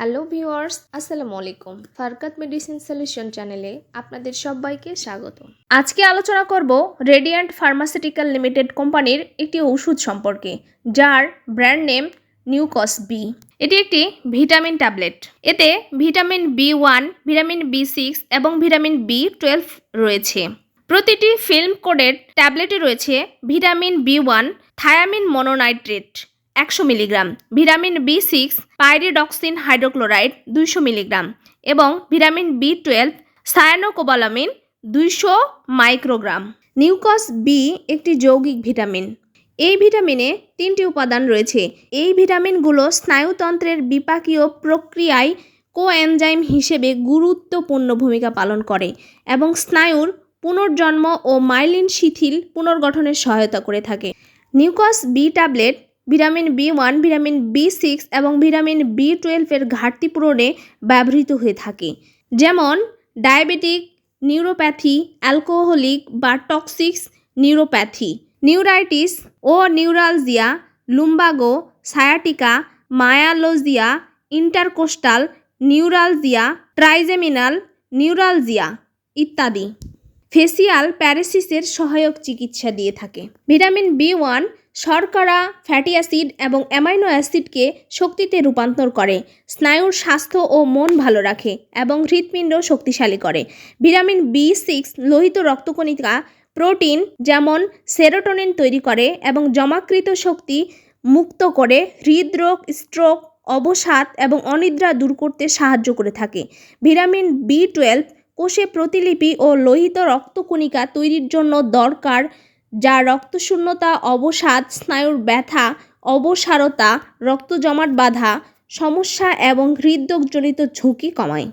Hello viewers, আসসালামু আলাইকুম। ফারকাত medicine solution চ্যানেলে আপনাদের সবাইকে স্বাগত। আজকে আলোচনা করব রেডিয়ান্ট ফার্মাসিউটিক্যাল লিমিটেড কোম্পানির একটি ওষুধ সম্পর্কে, যার ব্র্যান্ড নেম নিউকস বি। এটি একটি ভিটামিন ট্যাবলেট। এতে vitamin B one, vitamin B six এবং ভিটামিন বি টুয়েলভ রয়েছে। প্রতিটি ফিল্ম কোডের ট্যাবলেটে রয়েছে vitamin B one, thiamine mononitrate. একশো milligram, vitamin B six, pyridoxine hydrochloride দুইশো মিলিগ্রাম এবং ভিটামিন বি টুয়েলভ, সায়ানোকোবালামিন দুইশো মাইক্রোগ্রাম। নিউকস বি একটি যৌগিক ভিটামিন। এই ভিটামিনে তিনটি উপাদান রয়েছে। এই ভিটামিনগুলো স্নায়ুতন্ত্রের বিপাকীয় প্রক্রিয়ায় কোএনজাইম হিসেবে গুরুত্বপূর্ণ ভূমিকা পালন করে এবং স্নায়ুর পুনর্জন্ম ও মাইলিন শিথিল পুনর্গঠনের সহায়তা করে থাকে। নিউকস B tablet vitamin B one, vitamin B six এবং ভিটামিন বি টুয়েলভের ঘাটতি পূরণে ব্যবহৃত হয়ে থাকে। যেমন, ডায়াবেটিক, নিউরোপ্যাথি, অ্যালকোহলিক বা টক্সিক্স নিউরোপ্যাথি, নিউরাইটিস ও neuralgia, lumbago, sciatica, myalgia, intercostal, neuralgia, trigeminal, neuralgia ইত্যাদি। ফেসিয়াল প্যারাসিসের সহায়ক চিকিৎসা দিয়ে থাকে। ভিটামিন বি ওয়ান শর্করা, ফ্যাটি অ্যাসিড এবং অ্যামাইনো অ্যাসিডকে শক্তিতে রূপান্তর করে, স্নায়ুর স্বাস্থ্য ও মন ভালো রাখে এবং হৃৎপিণ্ড শক্তিশালী করে। ভিটামিন বি সিক্স লোহিত রক্তকণিকা প্রোটিন যেমন সেরোটোনিন তৈরি করে এবং জমাকৃত শক্তি মুক্ত করে হৃদরোগ, স্ট্রোক, অবসাদ এবং অনিদ্রা দূর করতে সাহায্য করে থাকে। ভিটামিন বি টুয়েলভ কোষে প্রতিলিপি ও লোহিত রক্তকণিকা তৈরির জন্য দরকার যা রক্তশূন্যতা, অবসাদ, স্নায়ুর ব্যথা, অবসারতা, রক্ত জমাট বাঁধা, সমস্যা এবং হৃদরোগজনিত ঝুঁকি কমায়।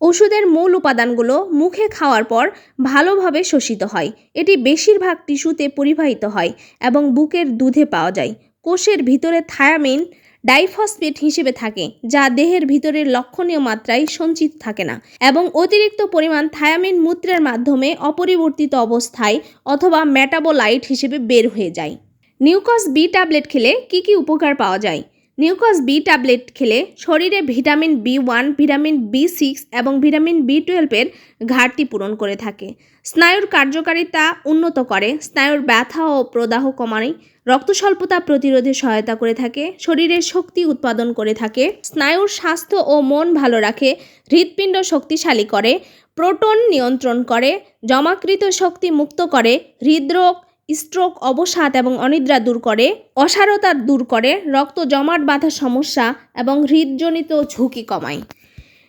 ওষুধের মূল উপাদানগুলো মুখে খাওয়ার পর ভালোভাবে শোষিত হয়। এটি বেশিরভাগ টিস্যুতে পরিবাহিত হয় এবং বুকের দুধে পাওয়া যায়। কোষের ভিতরে থায়ামিন ডাইফসফেট হিসেবে থাকে, যা দেহের ভিতরের লক্ষণীয় মাত্রায় সঞ্চিত থাকে না এবং অতিরিক্ত পরিমাণ থায়ামিন মূত্রের মাধ্যমে অপরিবর্তিত অবস্থায় অথবা মেটাবোলাইট হিসেবে বের হয়ে যায়। নিউকস বি ট্যাবলেট খেলে কি কি উপকার পাওয়া যায়? নিউকস বি ট্যাবলেট খেলে শরীরে vitamin B one, vitamin B six এবং ভিটামিন বি টুয়েলভের ঘাটতি পূরণ করে থাকে। স্নায়ুর কার্যকারিতা উন্নত করে, স্নায়ুর ব্যথা ও প্রদাহ কমায় রক্ত স্বল্পতা প্রতিরোধে সহায়তা করে থাকে, শরীরের শক্তি উৎপাদন করে থাকে, স্নায়ুর স্বাস্থ্য ও মন ভালো রাখে, হৃৎপিণ্ড শক্তিশালী করে, প্রোটন নিয়ন্ত্রণ করে, জমাকৃত শক্তি মুক্ত করে, হৃদরোগ স্ট্রোক, অবসাদ এবং অনিদ্রা দূর করে, অসারতা দূর করে, রক্ত জমাট বাঁধা সমস্যা এবং হৃদজনিত ঝুঁকি কমায়।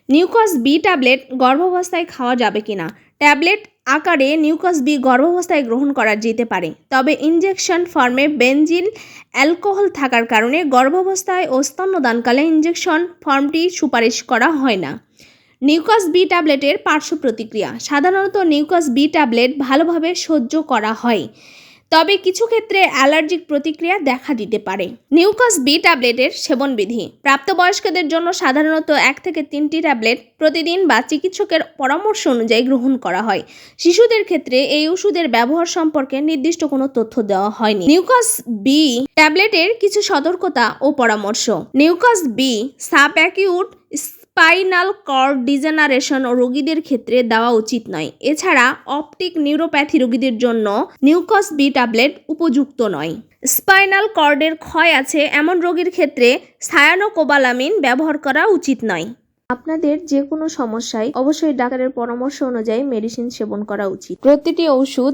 নিউকস বি ট্যাবলেট গর্ভাবস্থায় খাওয়া যাবে কিনা? ট্যাবলেট আকারে নিউকস বি গর্ভাবস্থায় গ্রহণ করা যেতে পারে, তবে ইনজেকশন ফর্মে বেনজিন অ্যালকোহল থাকার কারণে গর্ভাবস্থায় ও স্তন্যদানকালে ইনজেকশন ফর্মটি সুপারিশ করা হয় না। নিউকস বি ট্যাবলেটের পার্শ্ব প্রতিক্রিয়া, সাধারণত নিউকস বি ট্যাবলেট ভালোভাবে সহ্য করা হয়। তবে কিছু ক্ষেত্রে অ্যালার্জিক প্রতিক্রিয়া দেখা দিতে পারে। নিউকস বি ট্যাবলেটের সেবনবিধি। প্রাপ্তবয়স্কদের জন্য সাধারণত এক থেকে তিনটি ট্যাবলেট প্রতিদিন বা চিকিৎসকের পরামর্শ অনুযায়ী গ্রহণ করা হয়। শিশুদের ক্ষেত্রে এই ওষুধের ব্যবহার সম্পর্কে নির্দিষ্ট কোনো তথ্য দেওয়া হয়নি। নিউকস বি ট্যাবলেটের কিছু সতর্কতা ও পরামর্শ। নিউকস B sub acute spinal cord degeneration রোগীদের ক্ষেত্রে দেওয়া উচিত নয়। এছাড়া অপটিক নিউরোপ্যাথি রোগীদের জন্য নিউকস বি ট্যাবলেট উপযুক্ত নয়। স্পাইনাল কর্ডের ক্ষয় আছে এমন রোগীর ক্ষেত্রে সায়ানোকোবালামিন ব্যবহার করা উচিত নয়। আপনাদের যে কোনো সমস্যায় অবশ্যই ডাক্তারের পরামর্শ অনুযায়ী মেডিসিন সেবন করা উচিত। প্রতিটি ওষুধ